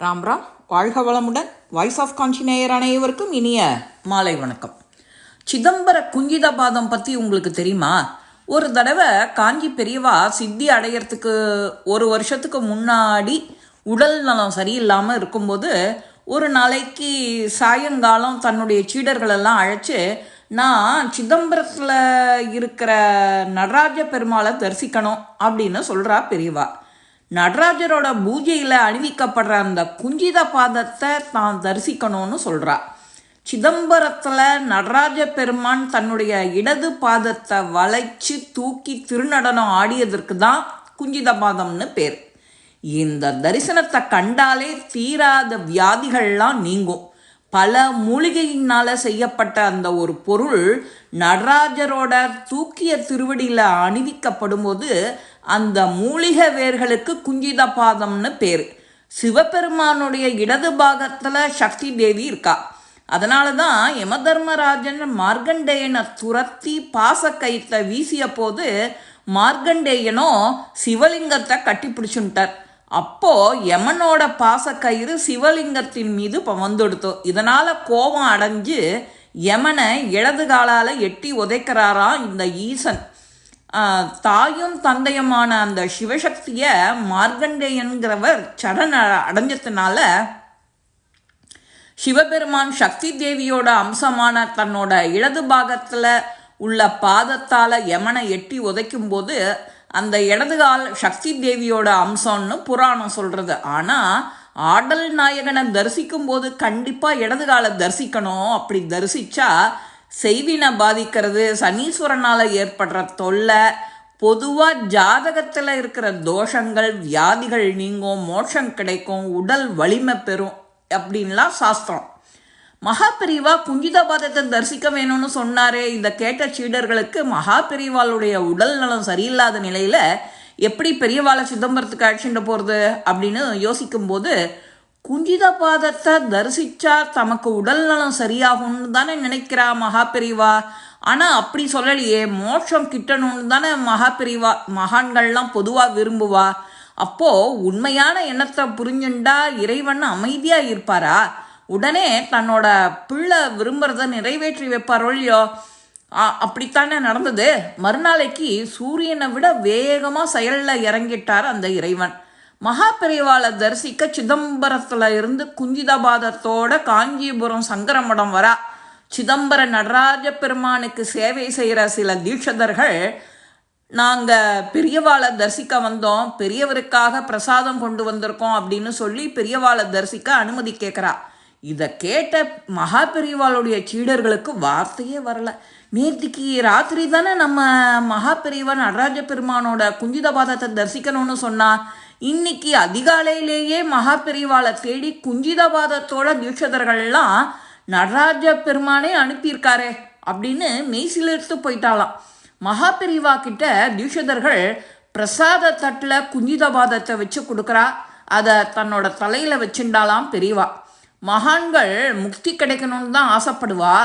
ராம் ராம். வாழ்க வளமுடன். Voice of காஞ்சி நேயர் அனைவருக்கும் இனிய மாலை வணக்கம். சிதம்பர குஞ்சிதபாதம் பற்றி உங்களுக்கு தெரியுமா? ஒரு தடவை காஞ்சி பெரியவா சித்தி அடையிறதுக்கு ஒரு வருஷத்துக்கு முன்னாடி உடல் நலம் சரியில்லாமல் இருக்கும்போது ஒரு நாளைக்கு சாயங்காலம் தன்னுடைய சீடர்களெல்லாம் அழைச்சி நான் சிதம்பரத்தில் இருக்கிற நடராஜ பெருமாளை தரிசிக்கணும் அப்படின்னு சொல்கிறா பெரியவா. நடராஜரோட பூஜையில் அணிவிக்கப்படுற அந்த குஞ்சித பாதத்தை தான் தரிசிக்கணும்னு சொல்கிறா சிதம்பரத்தில் நடராஜ பெருமான் தன்னுடைய இடது பாதத்தை வளைச்சு தூக்கி திருநடனம் ஆடியதற்கு தான் குஞ்சித பாதம்னு பேர். இந்த தரிசனத்தை கண்டாலே தீராத வியாதிகள்லாம் நீங்கும். பல மூலிகையினால் செய்யப்பட்ட அந்த ஒரு பொருள் நடராஜரோட தூக்கிய திருவடியில் அணிவிக்கப்படும்போது அந்த மூலிகை வேர்களுக்கு குஞ்சித பாதம்னு பேர். சிவபெருமானுடைய இடது பாகத்தில் சக்தி தேவி இருக்கா. அதனால தான் யமதர்மராஜன் மார்கண்டேயனை துரத்தி பாசக்கயித்தை வீசிய போது மார்கண்டேயனோ சிவலிங்கத்தை கட்டி பிடிச்சுட்டார் அப்போ யமனோட பாசக்கயிறு சிவலிங்கத்தின் மீது வந்துடுத்து வந்துடுத்தோ. இதனால கோபம் அடைஞ்சு யமனை இடது காலால் எட்டி உதைக்கிறாராம் இந்த ஈசன். தாயும் தந்தையுமான அந்த சிவசக்தியை மார்கண்டேயன்கிறவர் சரண அடைஞ்சதுனால சிவபெருமான் சக்தி தேவியோட அம்சமான தன்னோட இடது பாகத்தில் உள்ள பாதத்தால் யமனை எட்டி உதைக்கும்போது அந்த இடது கால் சக்தி தேவியோட அம்சம்னு புராணம் சொல்கிறது ஆனால் ஆடல் நாயகனை தரிசிக்கும் போது கண்டிப்பாக இடது காலை தரிசிக்கணும். அப்படி தரிசிச்சா செய்வினை பாதிக்கிறது சனீஸ்வரனால் ஏற்படுற தொல்லை பொதுவாக ஜாதகத்தில் இருக்கிற தோஷங்கள் வியாதிகள் நீங்கும் மோட்சம் கிடைக்கும் உடல் வலிமை பெறும் அப்படின்லாம் சாஸ்திரம். மகாபிரிவா குஞ்சிதபாதத்தை தரிசிக்க வேணும்னு சொன்னாரே. இந்த கேட்ட சீடர்களுக்கு மகாபிரிவாளுடைய உடல் நலம் சரியில்லாத நிலையில் எப்படி பெரியவாளை சிதம்பரத்துக்கு அழைச்சிட்டு போகிறது அப்படின்னு யோசிக்கும்போது குஞ்சிதபாதத்தை தரிசிச்சா தமக்கு உடல் நலம் சரியாகும்னு தானே நினைக்கிறா மகாபிரிவா. ஆனால் அப்படி சொல்லலையே. மோட்சம் கிட்டணும்னு தானே மகாபிரிவா மகான்கள்லாம் பொதுவாக விரும்புவா. அப்போ உண்மையான எண்ணத்தை புரிஞ்சுண்டா இறைவன் அமைதியா இருப்பாரா? உடனே தன்னோட பிள்ளை விரும்புறத நிறைவேற்றி வைப்பாரோ இல்லையோ அப்படித்தானே நடந்தது. மறுநாளைக்கு சூரியனை விட வேகமாக செயலில் இறங்கிட்டார் அந்த இறைவன். மகா மகாபெரிவாளை தரிசிக்க சிதம்பரத்தில் இருந்து குஞ்சிதபாதத்தோட காஞ்சிபுரம் சங்கரமடம் வரா. சிதம்பர நடராஜ பெருமானுக்கு சேவை செய்கிற சில தீட்சதர்கள் நாங்கள் பெரியவாளை தரிசிக்க வந்தோம். பெரியவருக்காக பிரசாதம் கொண்டு வந்திருக்கோம் அப்படின்னு சொல்லி பெரியவாளை தரிசிக்க அனுமதி கேட்குறா இதை கேட்ட மகா பெரியவாளுடைய சீடர்களுக்கு வார்த்தையே வரல. நேத்திக்கு ராத்திரி தானே நம்ம மகா பெரியவா நடராஜ பெருமானோட குஞ்சிதபாதத்தை தரிசிக்கணும்னு சொன்னா இன்னைக்கு அதிகாலையிலேயே மகா பெரியவாளை தேடி குஞ்சிதபாதத்தோட தீட்சதர்கள்லாம் நடராஜ பெருமானே அனுப்பியிருக்காரே அப்படின்னு மெய்சிலிருத்து மகா மகாபெரிவா கிட்ட தீட்சிதர்கள் பிரசாத தட்டில் குஞ்சிதபாதத்தை வச்சு கொடுக்குறா. அதை தன்னோட தலையில் வச்சுண்டாலாம் பெரியவா. மகான்கள் முக்தி கிடைக்கணும்னு தான் ஆசைப்படுவா.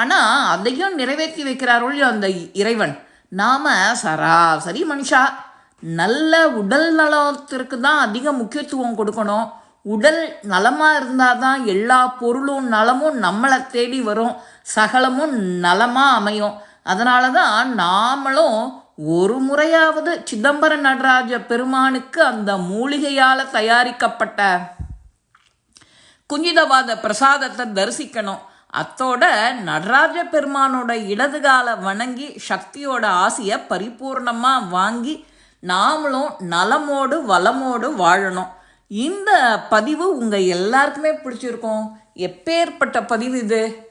ஆனால் அதையும் நிறைவேற்றி வைக்கிறாரோ அந்த இறைவன். நாம சராசரி மனுஷா. நல்ல உடல் நலத்திற்கு தான் அதிக முக்கியத்துவம் கொடுக்கணும். உடல் நலமாக இருந்தால் தான் எல்லா பொருளும் நலமும் நம்மளை தேடி வரும். சகலமும் நலமாக அமையும். அதனால தான் நாமளும் ஒரு முறையாவது சிதம்பர நடராஜ பெருமானுக்கு அந்த மூலிகையால் தயாரிக்கப்பட்ட குஞ்சிதவாத பிரசாதத்தை தரிசிக்கணும். அத்தோட நடராஜ பெருமானோட இடதுகால வணங்கி சக்தியோட ஆசையை பரிபூர்ணமாக வாங்கி நாமளும் நலமோடு வளமோடு வாழணும். இந்த பதிவு உங்கள் எல்லாருக்குமே பிடிச்சிருக்கும். எப்பேற்பட்ட பதிவு இது?